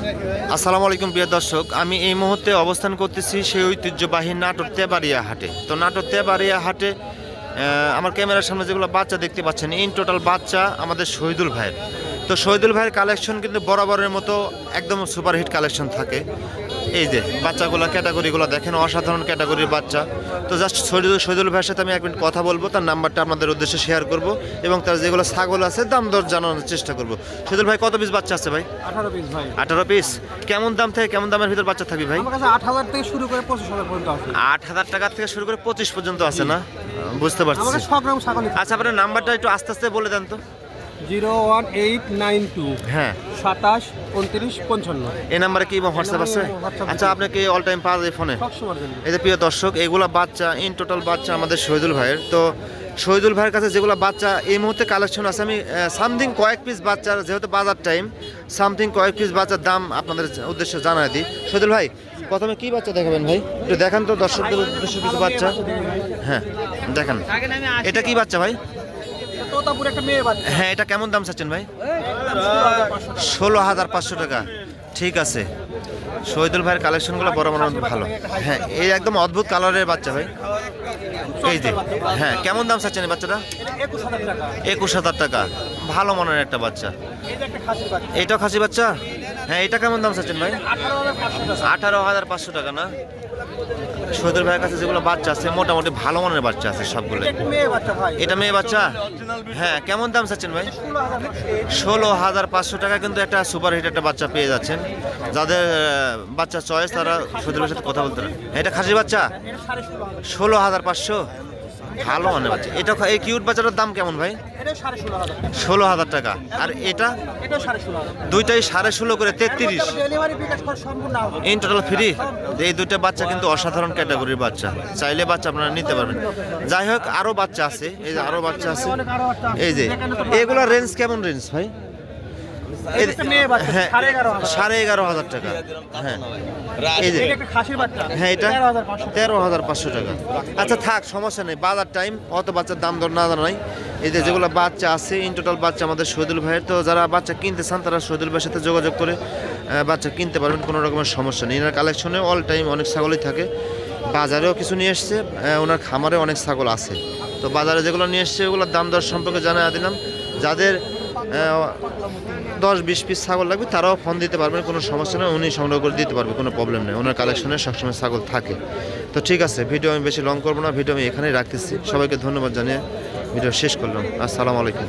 আসসালামু আলাইকুম, প্রিয় দর্শক। আমি এই মুহূর্তে অবস্থান করতেছি সেই ঐতিহ্যবাহী নাটোর তেবাড়িয়া হাটে। তো নাটোর তেবাড়িয়া হাটে আমার ক্যামেরার সামনে যেগুলো বাচ্চা দেখতে পাচ্ছেন, ইন টোটাল বাচ্চা আমাদের শহীদুল ভাইয়ের। তো শহীদুল ভাইয়ের কালেকশন কিন্তু বরাবরের মতো একদম সুপারহিট কালেকশন থাকে। এই যে বাচ্চাগুলো ক্যাটাগরিগুলো দেখেন অসাধারণ ক্যাটাগরির বাচ্চা। তো জাস্ট শহীদুল শহীদুল ভাইয়ের সাথে আমি এক মিনিট কথা বলব তার নাম্বারটা আপনাদের উদ্দেশ্যে শেয়ার করব এবং তার যেগুলো ছাগল আছে দাম দর জানানোর চেষ্টা করব। শহীদুল ভাই কত পিস বাচ্চা আছে ভাই? আঠারো পিস ভাই। আঠারো পিস কেমন দাম থেকে কেমন দামের ভিতর বাচ্চা থাকবে ভাই? আট হাজার থেকে শুরু করে পঁচিশ হাজার পর্যন্ত আছে। আট হাজার টাকা থেকে শুরু করে পঁচিশ পর্যন্ত আছে না? বুঝতে পারছি। সব রকম আচ্ছা আপনার নাম্বারটা একটু আস্তে আস্তে বলে দেন তো। Zero one eight nine two. হ্যাঁ। সাতাশ উনত্রিশ পঞ্চান্ন। এই নাম্বারে কি হোয়াটসঅ্যাপ আছে? আচ্ছা আপনি কি অল টাইম পাওয়া যায় ফোনে এই যে প্রিয় দর্শক এগুলা বাচ্চা ইন টোটাল বাচ্চা আমাদের শহীদুল ভাইয়ের। তো শহীদুল ভাইয়ের কাছে যেগুলো বাচ্চা এই মুহূর্তে কালেকশন আছে আমি সামথিং কয়েক পিস বাচ্চার যেহেতু বাজার টাইম সামথিং কয়েক পিস বাচ্চার দাম আপনাদের উদ্দেশ্যে জানাই দিই। শহীদুল ভাই প্রথমে কি বাচ্চা দেখাবেন ভাই? একটু দেখান তো দর্শকদের উদ্দেশ্যে কিছু বাচ্চা। হ্যাঁ দেখান। এটা কি বাচ্চা ভাই? একটা মেয়ে হ্যাঁ এটা কেমন দাম চাচ্ছেন ভাই? ষোলো হাজার পাঁচশো টাকা। ঠিক আছে। শহীদুল ভাইয়ের কালেকশনগুলো বড় বড় ভালো। হ্যাঁ এই একদম অদ্ভুত কালারের বাচ্চা ভাই। এই যে হ্যাঁ কেমন দাম চাচ্ছেন এই বাচ্চাটা? একুশ হাজার টাকা। ভালো মনের একটা বাচ্চা। এইটাও খাসি বাচ্চা? হ্যাঁ এটা কেমন দাম চাচ্ছেন ভাই? আঠারো হাজার পাঁচশো টাকা না? শহীদুল ভাইয়ের কাছে যেগুলো বাচ্চা আছে মোটামুটি ভালো মানের বাচ্চা আছে সবগুলো। এটা মেয়ে বাচ্চা এটা মেয়ে বাচ্চা? হ্যাঁ কেমন দাম চাচ্ছেন ভাই? ষোলো হাজার পাঁচশো টাকা কিন্তু একটা সুপার হিট একটা বাচ্চা পেয়ে যাচ্ছেন। যাদের বাচ্চা চয়েস তারা সুদীপের সাথে কথা বলতে এটা খাসির বাচ্চা? ষোলো হাজার পাঁচশো? ভালো মানে বাচ্চা। এটা এই কিউট বাচ্চাটার দাম কেমন ভাই? ষোলো হাজার টাকা। আর এটা? দুইটাই সাড়ে ষোলো করে তেত্রিশ। ইন টোটাল ফ্রি এই দুইটা বাচ্চা কিন্তু অসাধারণ ক্যাটাগরির বাচ্চা। চাইলে বাচ্চা আপনারা নিতে পারবেন। যাই হোক আরও বাচ্চা আছে। এই যে আরও বাচ্চা আছে। এই যে এগুলোর রেঞ্জ কেমন রেঞ্জ ভাই এটা একটা মেয়ে বাচ্চা হ্যাঁ সাড়ে এগারো হাজার। সাড়ে এগারো হাজার টাকা হ্যাঁ। এই যে হ্যাঁ এটা তেরো হাজার পাঁচশো টাকা। আচ্ছা থাক সমস্যা নেই বাজার টাইম অত বাচ্চার দাম দর না জানাই। এই যে যেগুলো বাচ্চা আছে ইন টোটাল বাচ্চা আমাদের শহীদুল ভাইয়ের তো যারা বাচ্চা কিনতে চান তারা শহীদুল ভাইয়ের সাথে যোগাযোগ করে বাচ্চা কিনতে পারবেন কোনো রকমের সমস্যা নেই। এনার কালেকশনে অল টাইম অনেক ছাগলই থাকে। বাজারেও কিছু নিয়ে এসছে ওনার খামারে অনেক ছাগল আছে। তো বাজারে যেগুলো নিয়ে এসছে ওগুলোর দাম দর সম্পর্কে জানা দিলাম। যাদের দশ বিশ পিস ছাগল লাগবে, তারাও ফোন দিতে পারবেন কোনো সমস্যা নেই, উনি সংগ্রহ করে দিতে পারবে, কোনো প্রবলেম নেই। ওনার কালেকশনে সবসময় ছাগল থাকে। তো ঠিক আছে ভিডিও আমি বেশি লং করব না ভিডিও আমি এখানেই রাখতেছি। সবাইকে ধন্যবাদ জানিয়ে ভিডিও শেষ করলাম। আসসালামু আলাইকুম।